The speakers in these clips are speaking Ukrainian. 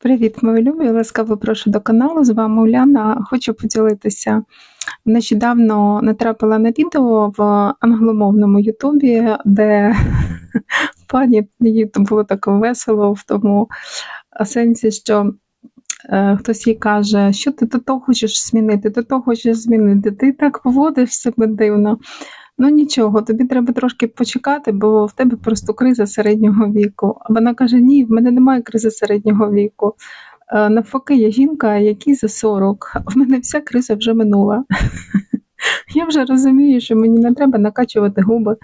Привіт, мої любі! Ласкаво прошу до каналу. З вами Уляна. Хочу поділитися. Нещодавно натрапила на відео в англомовному Ютубі, де пані їй було так весело в тому сенсі, що е, хтось їй каже, що ти то, то хочеш змінити, то то хочеш змінити. Ти так поводиш себе дивно. Ну нічого, тобі треба трошки почекати, бо в тебе просто криза середнього віку. А вона каже: Ні, в мене немає кризи середнього віку. Е, Навпаки, я жінка, якій за 40. В мене вся криза вже минула. Я вже розумію, що мені не треба накачувати губи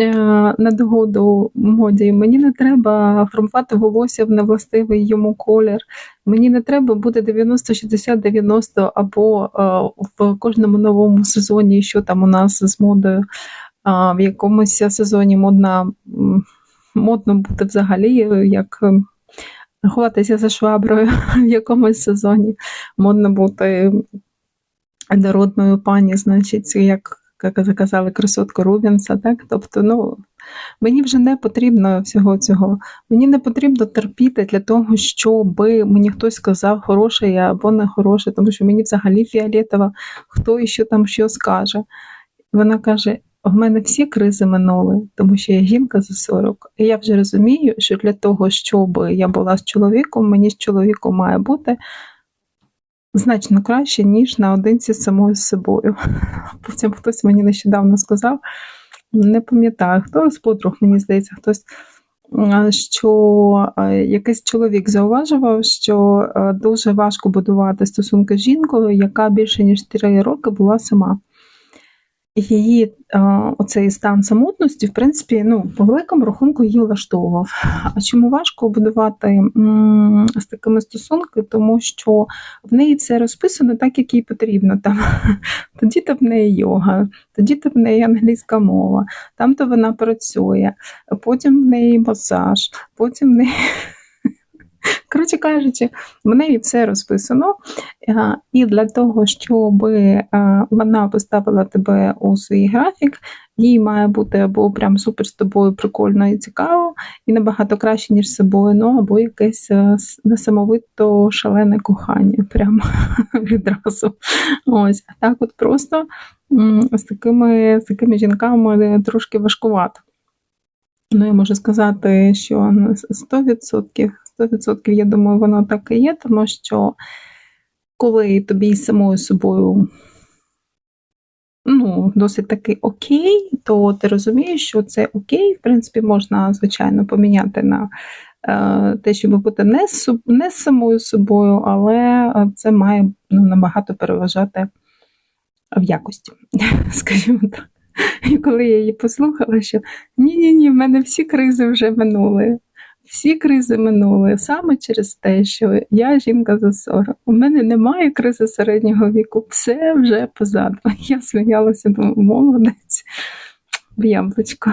е, на догоду моді. Мені не треба формувати волосся в невластивий йому колір. Мені не треба бути 90-60-90 або е, в кожному новому сезоні, що там у нас з модою. В якомусь сезоні модна, модно бути взагалі, е, як е, ховатися за шваброю в якомусь сезоні. Модно бути дородною пані, значить, як, заказали красотку Рубінса, так? Тобто, ну, мені вже не потрібно всього цього. Мені не потрібно терпіти для того, щоб мені хтось сказав, хороше я або не хороше, тому що мені взагалі фіолетово, хто і що там що скаже. Вона каже: в мене всі кризи минули, тому що я жінка за 40. І я вже розумію, що для того, щоб я була з чоловіком, мені з чоловіком має бути значно краще, ніж наодинці з самою собою. Потім хтось мені нещодавно сказав, не пам'ятаю, хто з подруг, мені здається, хтось. Що якийсь чоловік зауважував, що дуже важко будувати стосунки з жінкою, яка більше ніж 4 роки була сама. Її оцей стан самотності, в принципі, ну, по великому рахунку її влаштовував. А чому важко будувати з такими стосунки? Тому що в неї все розписано так, як їй потрібно. Там, тоді то в неї йога, тоді то в неї англійська мова, там то вона працює, потім в неї масаж, потім в неї. Коротше кажучи, в неї все розписано. Е, І для того, щоб е, вона поставила тебе у свій графік, їй має бути або прям супер з тобою прикольно і цікаво, і набагато краще, ніж з собою, ну або якесь е, несамовито шалене кохання. Прямо відразу. Ось, а так от просто з такими, з такими жінками трошки важкувато. Ну, я можу сказати, що на 100%, 100% я думаю, воно так і є, тому що коли тобі самою собою ну, досить таки окей, то ти розумієш, що це окей, в принципі, можна, звичайно, поміняти на е, те, щоб бути не з, не самою собою, але е, це має ну, набагато переважати в якості, скажімо так. І коли я її послухала, що ні-ні ні, в мене всі кризи вже минули. Всі кризи минули саме через те, що я жінка за 40. У мене немає кризи середнього віку, все вже позаду. Я сміялася, думаю, молодець в яблучко.